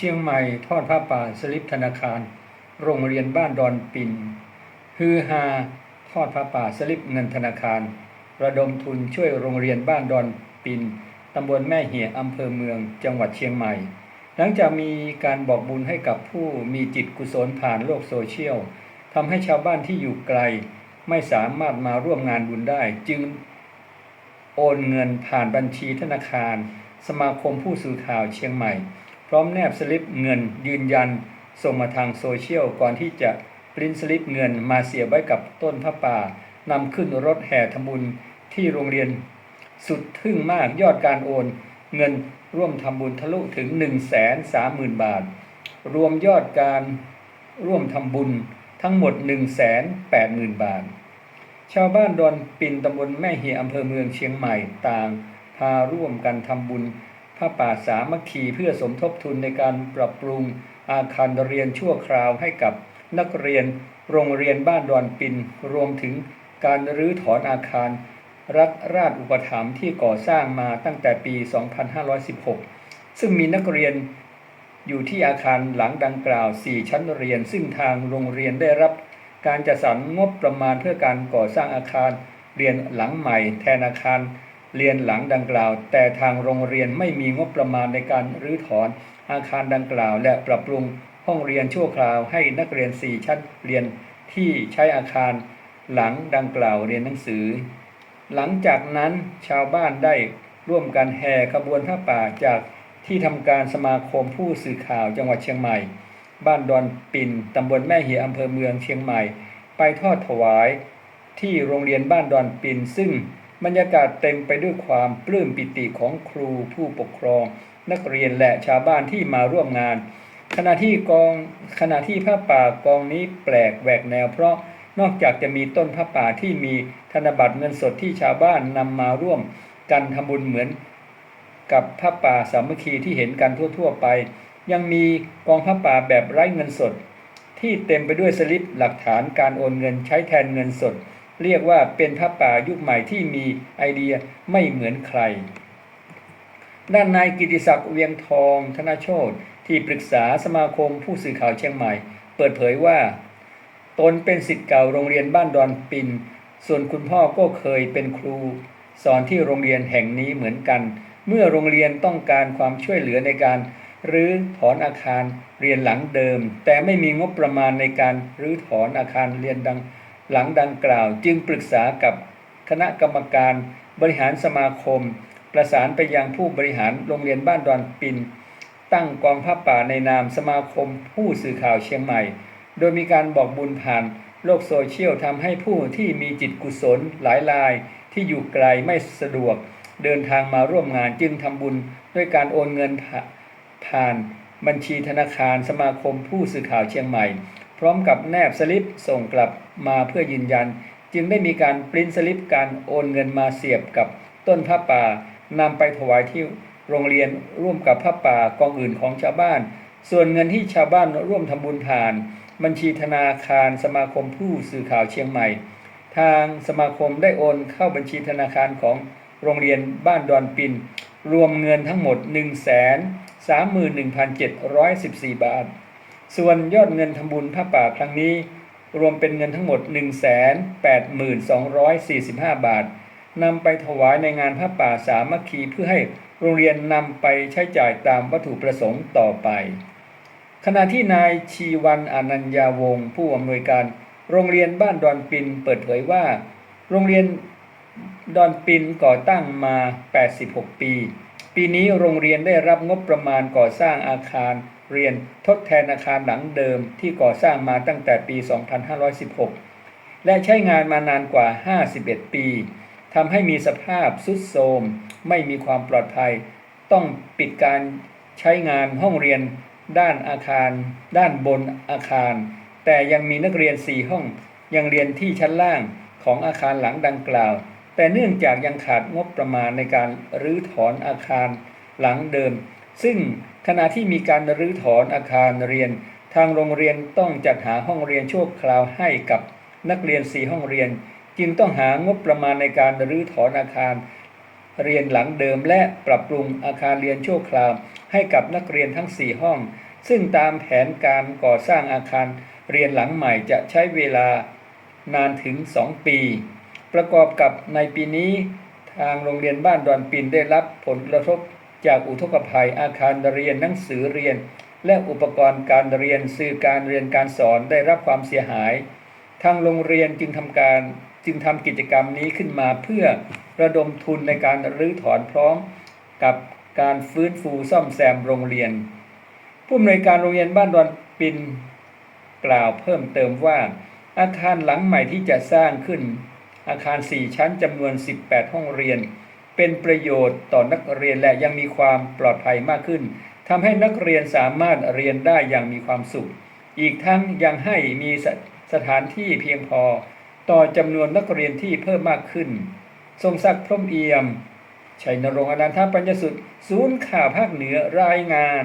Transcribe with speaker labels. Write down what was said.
Speaker 1: เชียงใหม่ทอดผ้าป่าสลิปธนาคาร โรงเรียนบ้านดอนปินฮือฮาทอดผ้าป่าสลิปเงินธนาคาร ระดมทุนช่วยโรงเรียนบ้านดอนปินตำบลแม่เหี่ยอำเภอเมืองจังหวัดเชียงใหม่ หลังจากมีการบอกบุญให้กับผู้มีจิตกุศลผ่านโลกโซเชียลทำให้ชาวบ้านที่อยู่ไกล ไม่สามารถมาร่วมงานบุญได้ จึงโอนเงินผ่านบัญชีธนาคาร สมาคมผู้สื่อข่าวเชียงใหม่ พร้อมแนบสลิปเงินยืนยัน ส่งมาทางโซเชียลก่อนที่จะปริ้นสลิปเงินมาเสียไว้กับต้นพระป่านำขึ้นรถแห่ทำบุญที่โรงเรียน สุดทึ่งมากยอดการโอน เงินร่วมทำบุญทะลุถึง 1 3 0 0 0 0 บาท รวมยอดการร่วมทำบุญทั้งหมด 1 8 0 0 0 0 บาท ชาวบ้านดอนปินตำบลแม่เหียอำเภอเมืองเชียงใหม่ต่าง พาร่วมกันทำบุญ ผ้าป่าสามัคคีเพื่อสมทบทุนในการปรับปรุงอาคารเรียนชั่วคราวให้กับนักเรียนโรงเรียนบ้านดอนปิน รวมถึงการรื้อถอนอาคาร รัฐราชอุปถัมภ์ที่ก่อสร้างมาตั้งแต่ปี 2516 ซึ่งมีนักเรียนอยู่ที่อาคารหลังดังกล่าว 4 ชั้นเรียน ซึ่งทางโรงเรียนได้รับ การจัดสรรงบประมาณเพื่อการก่อสร้างอาคารเรียนหลังใหม่ แทนอาคาร เรียนหลังดังกล่าว แต่ทางโรงเรียนไม่มีงบประมาณในการรื้อถอนอาคารดังกล่าว และปรับปรุงห้องเรียนชั่วคราวให้นักเรียน 4 ชั้นเรียนที่ใช้อาคารหลังดังกล่าวเรียนหนังสือ หลังจากนั้นชาวบ้านได้ร่วมกันแห่ขบวนผ้าป่าจากที่ทำการสมาคมผู้สื่อข่าวจังหวัดเชียงใหม่ บ้านดอนปินตำบลแม่เหียอำเภอเมืองเชียงใหม่ ไปทอดถวาย ที่โรงเรียนบ้านดอนปินซึ่ง บรรยากาศเต็มไปด้วยความปลื้มปิติของครูผู้ปกครอง นักเรียนและชาวบ้านที่มาร่วมงาน ขณะที่กองขณะที่ผ้าป่ากองนี้แปลกแหวกแนว เพราะนอกจากจะมีต้นผ้าป่าที่มีธนบัตรเงินสดที่ชาวบ้านนำมาร่วม กันทำบุญเหมือนกับผ้าป่าสามัคคีที่เห็นกันทั่ว ๆ ไป ยังมีกองผ้าป่าแบบไร้เงินสด ที่เต็มไปด้วยสลิปหลักฐานการโอนเงินใช้แทนเงินสด เรียกว่าเป็นผ้าป่ายุคใหม่ที่มีไอเดียไม่เหมือนใคร ด้านนายกิติศักดิ์เวียงทองธนโชตที่ปรึกษาสมาคมผู้สื่อข่าวเชียงใหม่ เปิดเผยว่า ตนเป็นสิทธิ์เก่าโรงเรียนบ้านดอนปิน ส่วนคุณพ่อก็เคยเป็นครู สอนที่โรงเรียนแห่งนี้เหมือนกัน เมื่อโรงเรียนต้องการความช่วยเหลือในการรื้อถอนอาคารเรียนหลังเดิม แต่ไม่มีงบประมาณในการรื้อถอนอาคารเรียนดัง หลังดังกล่าวจึงปรึกษากับคณะกรรมการบริหารสมาคม ประสานไปยังผู้บริหารโรงเรียนบ้านดอนปิน ตั้งกองผ้าป่าในนามสมาคมผู้สื่อข่าวเชียงใหม่ โดยมีการบอกบุญผ่านโลกโซเชียลทำให้ผู้ที่มีจิตกุศลหลายราย ที่อยู่ไกลไม่สะดวก เดินทางมาร่วมงานจึงทำบุญด้วยการโอนเงินผ่านบัญชีธนาคารสมาคมผู้สื่อข่าวเชียงใหม่ พร้อมกับแนบสลิปส่งกลับมาเพื่อยืนยัน จึงได้มีการปริ้นสลิปการโอนเงินมาเสียบกับต้นผ้าป่านำไปถวายที่โรงเรียนร่วมกับผ้าป่ากองอื่นของชาวบ้าน ส่วนเงินที่ชาวบ้านร่วมทำบุญผ่าน บัญชีธนาคารสมาคมผู้สื่อข่าวเชียงใหม่ ทางสมาคมได้โอนเข้าบัญชีธนาคารของโรงเรียนบ้านดอนปิน รวมเงินทั้งหมด 1 3 1 7 1 4 บาท ส่วนยอดเงินทำบุญผ้าป่าครั้งนี้ รวมเป็นเงินทั้งหมด 1 8 2 4 5 บาทนำไปถวายในงานผ้าป่าสามัคคีเพื่อให้โรงเรียนนำไปใช้จ่ายตามวัตถุประสงค์ต่อไป ขณะที่นายชีวันอนัญญาวงศ์ผู้อำนวยการ โรงเรียนบ้านดอนปินเปิดเผยว่า โรงเรียนดอนปินก่อตั้งมา 86 ปี ปีนี้โรงเรียนได้รับงบประมาณก่อสร้างอาคาร เรียนทดแทนอาคารหลังเดิมที่ก่อสร้างมาตั้งแต่ปี 2516 และใช้งานมานานกว่า 51 ปีทำให้มีสภาพสุดโทรมไม่มีความปลอดภัย ต้องปิดการใช้งานห้องเรียนด้านอาคาร ด้านบนอาคาร แต่ยังมีนักเรียน 4 ห้อง ยังเรียนที่ชั้นล่างของอาคารหลังดังกล่าว แต่เนื่องจากยังขาดงบประมาณในการรื้อถอนอาคารหลังเดิม ซึ่งขณะที่มีการรื้อถอนอาคารเรียน ทางโรงเรียนต้องจัดหาห้องเรียนชั่วคราวให้กับนักเรียน4ห้องเรียน จึงต้องหางบประมาณในการรื้อถอนอาคาร เรียนหลังเดิมและปรับปรุงอาคารเรียนชั่วคราว ให้กับนักเรียนทั้ง 4 ห้อง ซึ่งตามแผนการก่อสร้างอาคารเรียนหลังใหม่จะใช้เวลานานถึง 2 ปี ประกอบกับในปีนี้ทางโรงเรียนบ้านดอนปินได้รับผลกระทบ จากอุทกภัย อาคารเรียนหนังสือเรียน และอุปกรณ์การเรียนสื่อการเรียนการสอนได้รับความเสียหาย ทางโรงเรียนจึงทำการจึงทำกิจกรรมนี้ขึ้นมาเพื่อระดมทุนในการรื้อถอนพร้อมกับการฟื้นฟูซ่อมแซมโรงเรียน ผู้อำนวยการโรงเรียนบ้านดอนปินกล่าวเพิ่มเติมว่า อาคารหลังใหม่ที่จะสร้างขึ้น อาคาร 4 ชั้นจำนวน 18 ห้องเรียน เป็นประโยชน์ต่อนักเรียนและยังมีความปลอดภัยมากขึ้นทำให้นักเรียนสามารถเรียนได้อย่างมีความสุข อีกทั้งยังให้มีสสถานที่เพียงพอ ต่อจำนวนนักเรียนที่เพิ่มมากขึ้น ทรงศักดิ์พรมเอี่ยมชัยนรงค์อนันทปัญญสุดศูนย์ข่าวภาคเหนือรายงาน